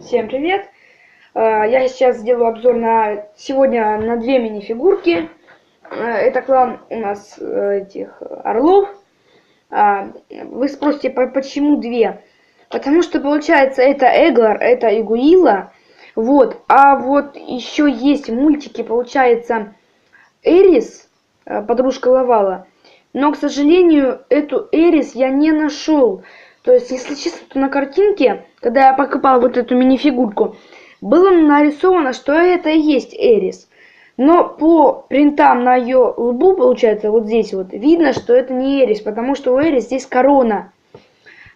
Всем привет! Э, Я сейчас сделаю обзор на сегодня на две мини-фигурки. Э, Это клан у нас э, этих орлов. А, Вы спросите, по- почему две? Потому что получается это Эглар, это Игуила. Вот. А вот еще есть мультики, получается, Эрис, подружка Лавала. Но, к сожалению, эту Эрис я не нашел. То есть, если честно, то на картинке, когда я покупал вот эту мини-фигурку, было нарисовано, что это и есть Эрис. Но по принтам на ее лбу, получается, вот здесь вот, видно, что это не Эрис, потому что у Эрис здесь корона.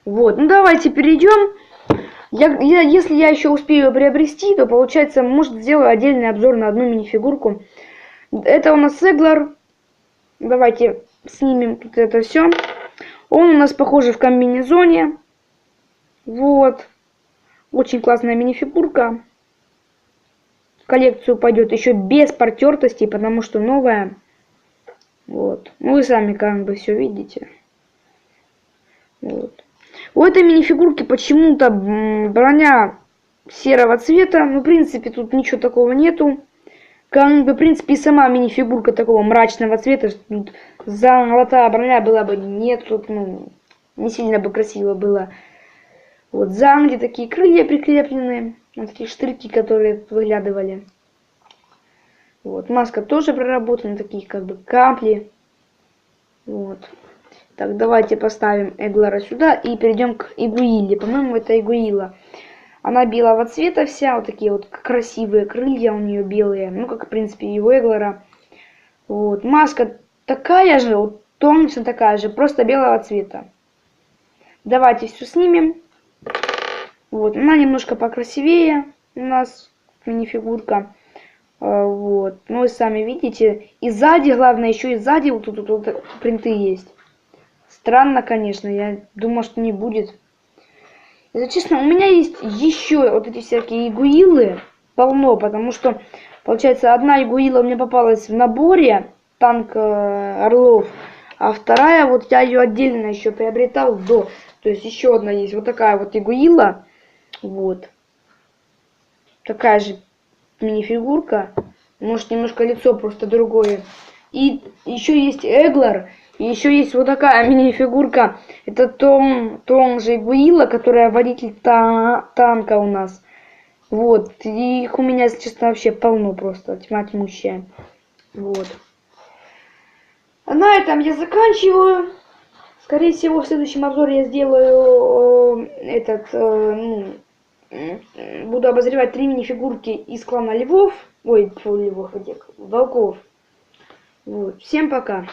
Вот, ну давайте перейдем. Я, я- если я еще успею приобрести, то, получается, может, сделаю отдельный обзор на одну мини-фигурку. Это у нас Эглар. Давайте снимем тут это все. Он у нас, похоже, в комбинезоне. Вот. Очень классная мини-фигурка. В коллекцию пойдет еще без потертостей, потому что новая. Вот. Ну, вы сами как бы все видите. Вот. У этой мини-фигурки почему-то броня серого цвета. Ну, в принципе, тут ничего такого нету. Как бы, в принципе, и сама мини-фигурка такого мрачного цвета. что золотая броня была бы нет, тут, ну, не сильно бы красиво было. Вот сзади такие крылья прикрепленные. Вот такие штырьки, которые выглядывали. Вот, маска тоже проработана, такие как бы капли. Вот. Так, давайте поставим Эглара сюда и перейдем к Игуиле. По-моему, это Игуила. Она белого цвета вся, вот такие вот красивые крылья у нее белые. Ну, как, в принципе, и у Эглара. Вот, маска такая же, вот точно такая же, просто белого цвета. Давайте все снимем. Вот, она немножко покрасивее у нас, мини-фигурка. А, Вот, ну вы сами видите. И сзади, главное, еще и сзади вот тут вот, вот принты есть. Странно, конечно, я думал, что не будет. Если честно, у меня есть еще вот эти всякие игуилы полно, потому что, получается, одна игуила мне попалась в наборе, танк э, Орлов, а вторая, вот я ее отдельно еще приобретал до. То есть еще одна есть, вот такая вот игуила, вот. Такая же мини-фигурка, может немножко лицо просто другое. И еще есть Эглар, и еще есть вот такая мини-фигурка. Это Том, Том же Игуила, которая водитель та- танка у нас. Вот. И их у меня, если честно, вообще полно просто. Тьма тьмущая. Вот. А на этом я заканчиваю. Скорее всего, в следующем обзоре я сделаю э, этот, э, ну, м, буду обозревать три мини-фигурки из клана Львов. Ой, фу, Львов, где? Волков. Вот. Всем пока.